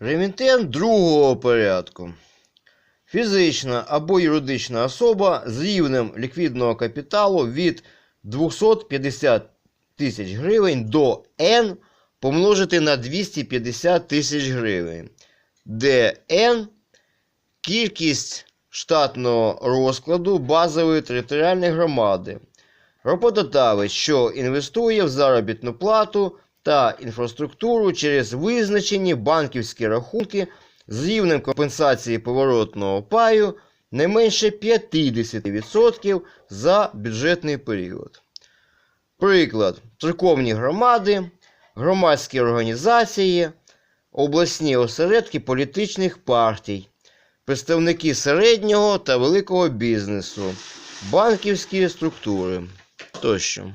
Ремітент другого порядку. Фізична або юридична особа з рівнем ліквідного капіталу від 250 тисяч гривень до N помножити на 250 тисяч гривень, де N кількість штатного розкладу базової територіальної громади. Роботодавець, що інвестує в заробітну плату та інфраструктуру через визначені банківські рахунки з рівнем компенсації поворотного паю не менше 50% за бюджетний період. Приклад: церковні громади, громадські організації, обласні осередки політичних партій, представники середнього та великого бізнесу, банківські структури тощо.